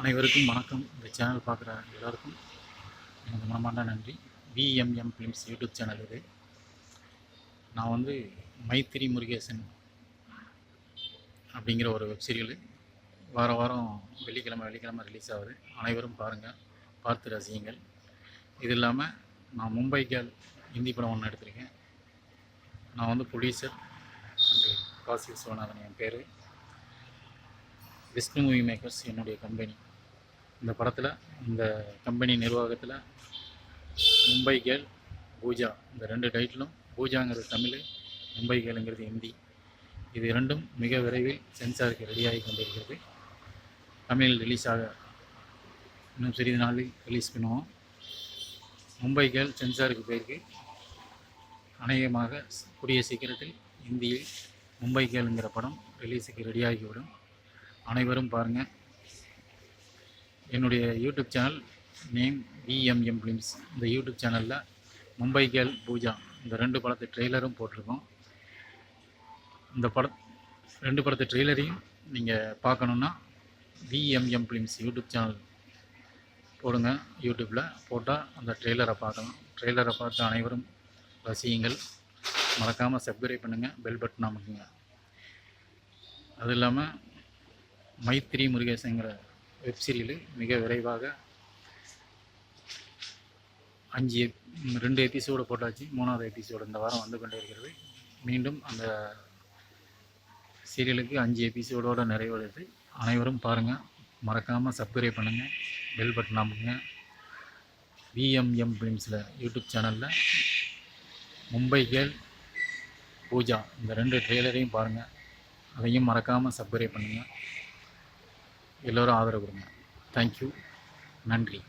அனைவருக்கும் வணக்கம். இந்த சேனல் பார்க்குற எல்லாருக்கும் எனது மனமார்ந்த நன்றி. விஎம்எம் ஃபிலிம்ஸ் யூடியூப் சேனல் இது. நான் வந்து மைத்திரி முருகேசன் அப்படிங்கிற ஒரு வெப் சீரியல் வார வாரம் வெள்ளிக்கிழமை வெள்ளிக்கிழமை ரிலீஸ் ஆகுது. அனைவரும் பாருங்கள் பார்த்து ரசியுங்கள். இது இல்லாமல் நான் மும்பை கேர்ள் ஹிந்தி படம் ஒன்று எடுத்திருக்கேன். நான் வந்து புலீசர் அண்டு காசி விஸ்வநாதன் என் பேர். விஷ்ணு மூவி மேக்கர்ஸ் என்னுடைய கம்பெனி இந்த படத்தில் இந்த கம்பெனி நிர்வாகத்தில் மும்பை கேள் பூஜா இந்த ரெண்டு டைட்டிலும் பூஜாங்கிறது தமிழ் மும்பை கேளுங்கிறது ஹிந்தி. இது இரண்டும் மிக விரைவில் சென்சாருக்கு ரெடியாகி கொண்டிருக்கிறது. தமிழில் ரிலீஸ் ஆக இன்னும் சிறிது நாளில் ரிலீஸ் பண்ணுவோம். மும்பை கேர்ள் சென்சாருக்கு போயிருக்கு. அநேகமாக கூடிய சீக்கிரத்தில் இந்தியில் மும்பை கேளுங்கிற படம் ரிலீஸுக்கு ரெடியாகிவிடும் அனைவரும் பாருங்கள் என்னுடைய YouTube channel name VMM films இந்த யூடியூப் சேனலில் மும்பை கேர்ள் பூஜா இந்த ரெண்டு படத்து ட்ரெய்லரும் போட்டிருக்கோம். இந்த பட ரெண்டு படத்து ட்ரெய்லரையும் நீங்கள் பார்க்கணுன்னா விஎம்எம் ஃபிலிம்ஸ் யூடியூப் சேனல் போடுங்க. யூடியூப்பில் போட்டால் அந்த ட்ரெய்லரை பார்க்கலாம். ட்ரெய்லரை பார்த்து அனைவரும் ரசியுங்கள். மறக்காமல் சப்ஸ்கிரைப் பண்ணுங்கள் பெல் பட்டன் அமைக்குங்க. அது இல்லாமல் மைத்திரி முருகேசங்கிற வெப் சீரியலு மிக விரைவாக அஞ்சு எப்- ரெண்டு எபிசோடு போட்டாச்சு. மூணாவது எபிசோடு இந்த வாரம் வந்து கொண்டே இருக்கிறது மீண்டும் அந்த சீரியலுக்கு அஞ்சு எபிசோடோட நிறைவடைது அனைவரும் பாருங்கள் மறக்காமல் சப்ஸ்கிரைப் பண்ணுங்கள் பெல் பட்டன் அமுங்க விஎம்எம் ஃபிலிம்ஸில் யூடியூப் சேனலில் மும்பை கேர்ள் பூஜா இந்த ரெண்டு ட்ரெய்லரையும் பாருங்கள் அதையும் மறக்காமல் சப்ஸ்கிரைப் பண்ணுங்கள் எல்லோரும் ஆதரவு கொடுங்க. தேங்க்யூ நன்றி.